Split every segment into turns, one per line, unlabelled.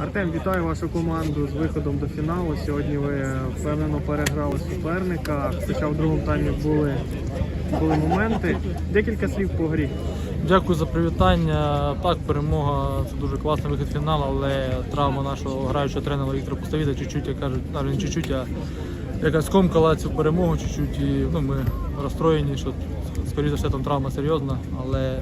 Артем, вітаю вашу команду з виходом до фіналу. Сьогодні ви впевнено переграли суперника. Хоча в другому таймі були, були моменти. Декілька слів по грі.
Дякую за привітання. Так, перемога це дуже класний вихід в фінал, але травма нашого граючого тренера Віктора Пустовіда чуть-чуть, як кажуть, навіть не чуть-чуть, а якась скомкала цю перемогу чуть-чуть. І ну, ми розстроєні, що скоріше за все там травма серйозна, але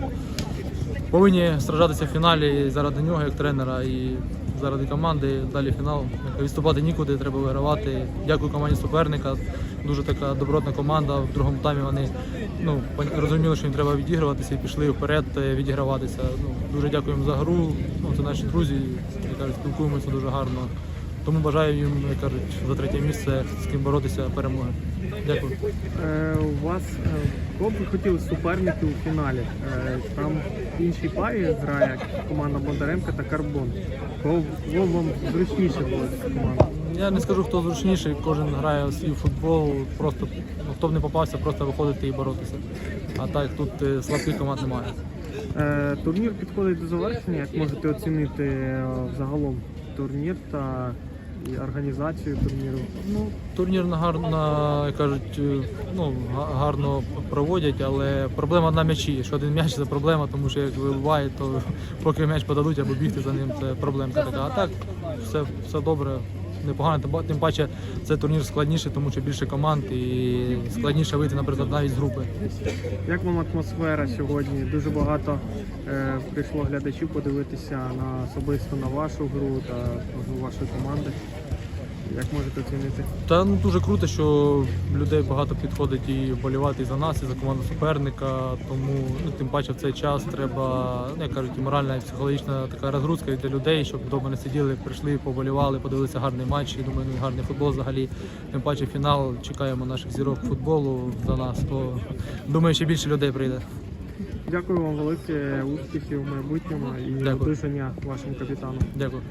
повинні сражатися в фіналі заради нього, як тренера, і заради команди. Далі фінал. Відступати нікуди, треба вигравати. Дякую команді суперника. Дуже така добротна команда. В другому таймі вони ну, розуміли, що їм треба відігруватися і пішли вперед е, відіграватися. Ну, дуже дякуємо за гру. Ну, це наші друзі, які спілкуємося дуже гарно. Тому бажаю їм, як кажуть, за третє місце з ким боротися перемоги. Дякую.
Е, у вас е, кого б ви хотіли суперники у фіналі? Е, там в іншій парі грає команда Бондаренка та Карбон. Кого, кого вам зручніше було ця команда?
Я не скажу, хто зручніший, кожен грає свій футбол, просто хто б не попався, просто виходити і боротися. А так тут е, слабких команд немає.
Е, турнір підходить до завершення. Як можете оцінити е, загалом турнір та і організацію турніру?
Ну, турнір на гарно, як кажуть, е, ну, гарно проводять, але проблема на м'ячі. Що один м'яч це проблема, тому що як вибиває, то поки м'яч подадуть або бігти за ним, це проблемка така. А так все, все добре, непогано. Тим паче це турнір складніший, тому що більше команд і складніше вийти, наприклад, навіть з групи.
Як вам атмосфера сьогодні? Дуже багато е, прийшло глядачів подивитися на особисто на вашу гру та вашої команди. Як можете оцінити?
Та ну дуже круто, що людей багато підходить і вболівати і за нас, і за команду суперника. Тому ну, тим паче в цей час треба, ну, як кажуть, і моральна і психологічна така розгрузка і для людей, щоб вдома не сиділи, прийшли, поболівали, подивилися гарний матч. І думаю, ну, гарний футбол взагалі. Тим паче фінал. Чекаємо наших зірок футболу за нас. То думаю, ще більше людей прийде.
Дякую вам велике успіхів в майбутньому і
Дякую.
одужання вашому капітану.
Дякую.